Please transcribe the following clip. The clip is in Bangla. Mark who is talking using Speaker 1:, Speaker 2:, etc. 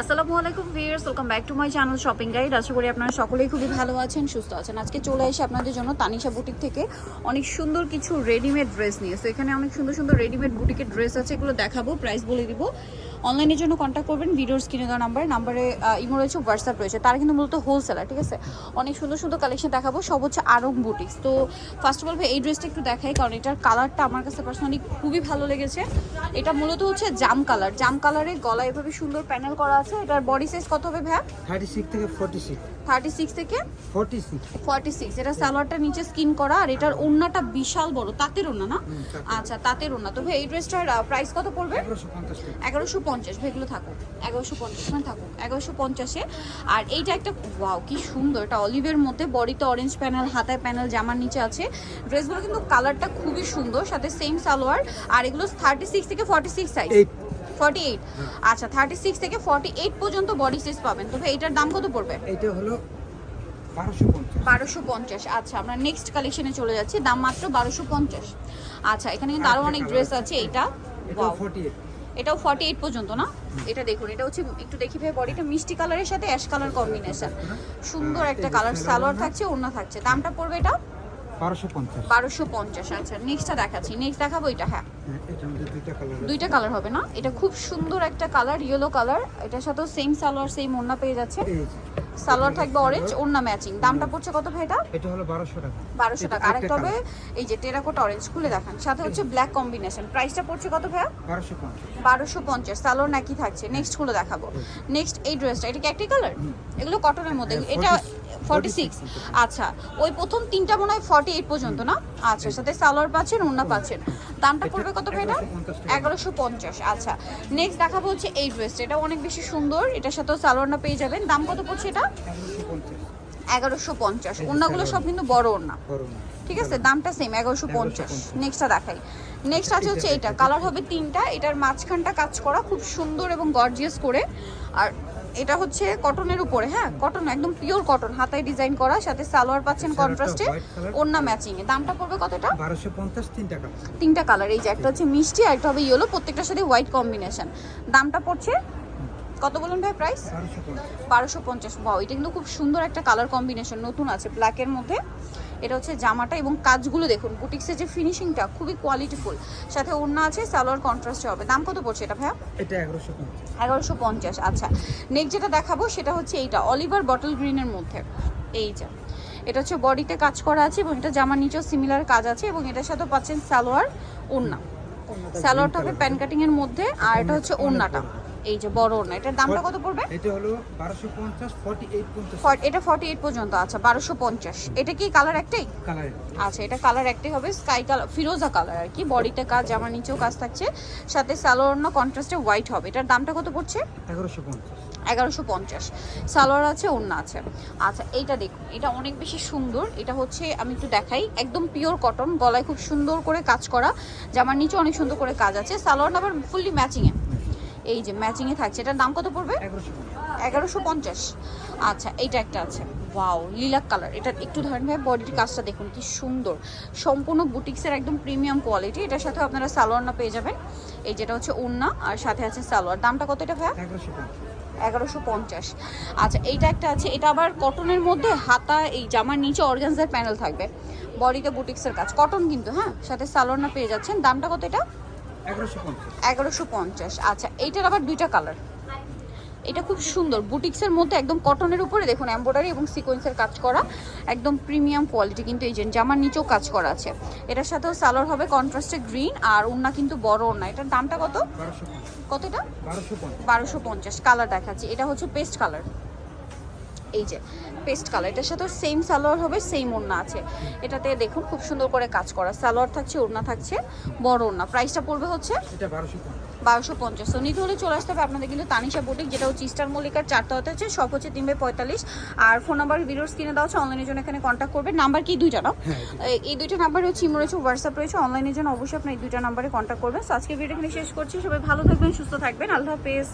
Speaker 1: আসসালামু আলাইকুম viewers welcome back to my channel shopping guide আশা করি আপনারা সকলেই খুবই ভালো আছেন, সুস্থ আছেন। আজকে চলে এসে আপনাদের জন্য তানিশা বুটিক থেকে অনেক সুন্দর কিছু রেডিমেড ড্রেস নিয়ে। সো এখানে অনেক সুন্দর সুন্দর রেডিমেড বুটিকের ড্রেস আছে, এগুলো দেখাবো প্রাইস বলে দিব। অনলাইনের জন্য কন্ট্যাক্ট করবেন ভিডিওর স্ক্রিনে দেওয়া নাম্বারে নাম্বারে ইমো রয়েছে হোয়াটসঅ্যাপ রয়েছে। তারা কিন্তু মূলত হোলসেলার ঠিক আছে? অনেক সুন্দর সুন্দর কালেকশন দেখাবো, সব হচ্ছে আরং বুটিক্স তো ফার্স্ট অফ অল এই ড্রেসটা একটু দেখাই, কারণ এটার কালারটা আমার কাছে পার্সোনালি খুবই ভালো লেগেছে। এটা মূলত হচ্ছে জাম কালার জাম কালারে গলা এভাবে সুন্দর প্যানেল করা আছে। এটার বডি সাইজ কত হবে ভ্যা
Speaker 2: থার্টি সিক্স থেকে ফোর্টি সিক্স
Speaker 1: থার্টি সিক্স থেকে?
Speaker 2: ফোর্টি সিক্স
Speaker 1: এটা সালোয়ারটা নিচে স্কিন করা আর এটার ওড়নাটা বিশাল বড় তাঁতের ওড়না না? আচ্ছা তাঁতের ওড়না। তো ভাই এই ড্রেসটার প্রাইস কত পড়বে?
Speaker 2: এগারোশো পঞ্চাশ
Speaker 1: এগারোশো পঞ্চাশ। মানে এগারোশো পঞ্চাশে। আর এইটা একটা ওয়াও কি সুন্দর। এটা অলিভের মধ্যে বডিতে অরেঞ্জ প্যানেল হাতায় প্যানেল জামার নিচে আছে। ড্রেসগুলো কিন্তু কালারটা খুবই সুন্দর সাথে সেম সালোয়ার। আর এগুলো থার্টি সিক্স থেকে forty six size forty eight আচ্ছা থার্টি সিক্স থেকে ফর্টি এইট পর্যন্ত বডি সাইজ পাবেন। তবে এইটার দাম কত পড়বে?
Speaker 2: এইটা হলো বারোশো পঞ্চাশ।
Speaker 1: আচ্ছা আমরা নেক্সট কালেকশনে চলে যাচ্ছি। দাম মাত্র বারোশো পঞ্চাশ। আচ্ছা এখানে কিন্তু আরও অনেক ড্রেস আছে।
Speaker 2: এটা
Speaker 1: এটাও ফর্টি এইট পর্যন্ত না? এটা দেখুন এটা হচ্ছে একটু দেখি ভাই বডিটা মিষ্টি কালারের সাথে অ্যাশ কালার কম্বিনেশন সুন্দর একটা কালার সালোয়ার থাকছে ওড়না থাকছে। দামটা পড়বে এটা?
Speaker 2: বারোশো পঞ্চাশ।
Speaker 1: আচ্ছা নেক্সটটা দেখাচ্ছি। নেক্সট দেখাবো এটা হ্যাঁ।
Speaker 2: হ্যাঁ এটার দুইটা কালার
Speaker 1: হবে না? এটা খুব সুন্দর একটা কালার ইয়েলো কালার এটার সাথেও সেম সালোয়ার সেম ওড়না পেয়ে যাচ্ছে। সালোয়ার থাকবে অরেঞ্জ ওড়না ম্যাচিং দামটা পড়ছে কত ভাই এটা?
Speaker 2: এটা হলো বারোশো টাকা।
Speaker 1: বারোশো
Speaker 2: এটা
Speaker 1: টাকা। আরেকটা হবে এই যে টেরাকোট অরেঞ্জ খুলে দেখান। সাথে হচ্ছে ব্ল্যাক কম্বিনেশন প্রাইসটা পড়ছে কত ভাইয়া?
Speaker 2: বারোশো পঞ্চাশ।
Speaker 1: সালোয়ার নাকি থাকছে। নেক্সটগুলো দেখাবো। নেক্সট এই ড্রেসটা এটা কি একটি কালার এগুলো কটনের মধ্যে।
Speaker 2: হ্যাঁ,
Speaker 1: এটা
Speaker 2: 46
Speaker 1: ফর্টি সিক্স আচ্ছা ওই প্রথম তিনটা মনে হয় ফর্টি এইট পর্যন্ত না? আচ্ছা সাথে সালোয়ার পাচ্ছেন ওড়না পাচ্ছেন। দামটা পড়বে কত এটা এগারোশো পঞ্চাশ আচ্ছা। নেক্সট দেখাবো হচ্ছে এই ড্রেসটা এটা অনেক বেশি সুন্দর এটার সাথেও সালোয়ার না পেয়ে যাবেন। দাম কত পড়ছে এটা?
Speaker 2: এগারোশো পঞ্চাশ।
Speaker 1: ওড়নাগুলো সব কিন্তু বড় ওড়না। ঠিক আছে? দামটা সেম এগারোশো পঞ্চাশ। নেক্সটটা দেখাই। নেক্সট আছে হচ্ছে এটা কালার হবে তিনটা। এটার মাঝখানটা কাজ করা খুব সুন্দর এবং গর্জিয়াস করে। আর এটা হচ্ছে কটনের উপরে হ্যাঁ? কটন একদম পিওর কটন হাতায় ডিজাইন করা সাথে সালোয়ার পাচ্ছেন কন্ট্রাস্টে। ওন্না ম্যাচিং এ। দামটা পড়বে কতটা
Speaker 2: বারোশো পঞ্চাশ তিন টাকা।
Speaker 1: তিনটা কালার এই যে একটা হচ্ছে মিষ্টি আর একটা হবে ইয়েলো প্রত্যেকটার সাথে হোয়াইট কম্বিনেশন দামটা পড়ছে কত বলুন ভাই প্রাইস
Speaker 2: বারোশো পঞ্চাশ।
Speaker 1: বারোশো পঞ্চাশ। বাও এটা কিন্তু খুব সুন্দর একটা কালার কম্বিনেশন নতুন আছে ব্ল্যাকের মধ্যে। এটা হচ্ছে জামাটা এবং কাজগুলো দেখুন বুটিক্সের যে ফিনিশিংটা খুবই কোয়ালিটিফুল সাথে ওড়না আছে সালোয়ার কন্ট্রাস্টে হবে। দাম কত পড়ছে এটা ভাইয়া?
Speaker 2: এটা এগারোশো পঞ্চাশ।
Speaker 1: এগারোশো পঞ্চাশ আচ্ছা। নেক্সট যেটা দেখাবো সেটা হচ্ছে এইটা অলিভার বটল গ্রিনের মধ্যে। এই যে এটা হচ্ছে বডিতে কাজ করা আছে এবং এটা জামার নিচেও সিমিলার কাজ আছে এবং এটার সাথে পাচ্ছেন সালোয়ার ওড়না। সালোয়ারটা হবে প্যান কাটিং এর মধ্যে আর এটা হচ্ছে ওড়নাটা। এই যে বড় ওড়না এটার দামটা কত পড়বে?
Speaker 2: এটা হলো বারোশো পঞ্চাশ ফর্টি এইট পঞ্চাশ।
Speaker 1: ফর- এটা ফর্টি এইট পর্যন্ত আচ্ছা বারোশো পঞ্চাশ। এটা কি কালার একটাই?
Speaker 2: কালার
Speaker 1: আচ্ছা এটা কালার একটাই হবে স্কাই কালার ফিরোজা কালার আর কি বডিতে কাজ জামার নিচেও কাজ থাকছে। সাথে সালোয়ার না কন্ট্রাস্টে হোয়াইট হবে। এটার দামটা কত পড়ছে?
Speaker 2: এগারোশো পঞ্চাশ।
Speaker 1: এগারোশো পঞ্চাশ। সালোয়ার আছে ওড়না আছে। আচ্ছা এইটা দেখুন এটা অনেক বেশি সুন্দর। এটা হচ্ছে আমি একটু দেখাই একদম পিওর কটন গলায় খুব সুন্দর করে কাজ করা। জামার নিচে অনেক সুন্দর করে কাজ আছে। সালোয়ার আবার ফুললি ম্যাচিংয়ে এই যে ম্যাচিংয়ে থাকছে। এটার দাম কত পড়বে?
Speaker 2: এগারোশো পঞ্চাশ।
Speaker 1: আচ্ছা এইটা একটা আছে। ওয়াও লিলাক কালার এটা একটু ধরেন ভাই বডির কাজটা দেখুন কি সুন্দর। সম্পূর্ণ বুটিক্সের একদম প্রিমিয়াম কোয়ালিটি এটার সাথে আপনারা সালোয়ার না পেয়ে যাবেন। এই যেটা হচ্ছে ওন্না আর সাথে আছে সালোয়ার। দামটা কত এটা
Speaker 2: পঞ্চাশ।
Speaker 1: এগারোশো পঞ্চাশ। আচ্ছা এইটা একটা আছে। এটা আবার কটনের মধ্যে হাতা এই জামার নিচে অর্গানজার প্যানেল থাকবে। বডিতে বুটিক্সের কাজ। কটন কিন্তু হ্যাঁ? সাথে সালোয়ার না পেয়ে যাচ্ছেন। দামটা কত এটা?
Speaker 2: এগারোশো পঞ্চাশ।
Speaker 1: আচ্ছা এইটার আবার দুইটা কালার। এটা খুব সুন্দর। বুটিক্সের মধ্যে একদম কটনের উপরে দেখুন এমব্রয়ডারি এবং সিকোয়েন্সের কাজ করা। একদম প্রিমিয়াম কোয়ালিটি কিন্তু এই যে জামার নিচেও কাজ করা আছে। এটার সাথেও সালোয়ার হবে কন্ট্রাস্টে গ্রিন আর ওড়না কিন্তু বড় ওড়না। এটার দামটা কত?
Speaker 2: বারোশো পঞ্চাশ।
Speaker 1: কত এটা
Speaker 2: বারোশো পঞ্চাশ।
Speaker 1: বারোশো পঞ্চাশ। কালার দেখাচ্ছি। এটা হচ্ছে পেস্ট কালার। এই যে পেস্ট কালার এটার সাথে সেম সালোয়ার হবে সেম ওড়না আছে। এটাতে দেখুন খুব সুন্দর করে কাজ করা। সালোয়ার থাকছে ওড়না থাকছে বড় ওড়না। প্রাইসটা পড়বে হচ্ছে
Speaker 2: বারোশো পঞ্চাশ।
Speaker 1: বারোশো পঞ্চাশ। তো নিতে হলে চলে আসতে হবে আপনাদের কিন্তু তানিশা বুটিক যেটা হচ্ছে ইস্টার মল্লিকার চারটা হতে হচ্ছে সব হচ্ছে তিন বাই পঁয়তাল্লিশ। আর ফোন নাম্বার ভিডিওর স্ক্রিনে দেওয়া হচ্ছে অনলাইনের জন্য এখানে কন্ট্যাক্ট করবে। নাম্বার কি? দুইটা না এই- এই দুইটা নাম্বার হচ্ছে ইমো রয়েছে হোয়াটসঅ্যাপ রয়েছে অনলাইনের জন্য অবশ্যই আপনার এই দুইটা নাম্বারে কন্ট্যাক্ট করবেন। আজকে ভিডিও এখানে শেষ করছি। সবাই ভালো থাকবেন সুস্থ থাকবেন। আল্লাহ হাফেজ।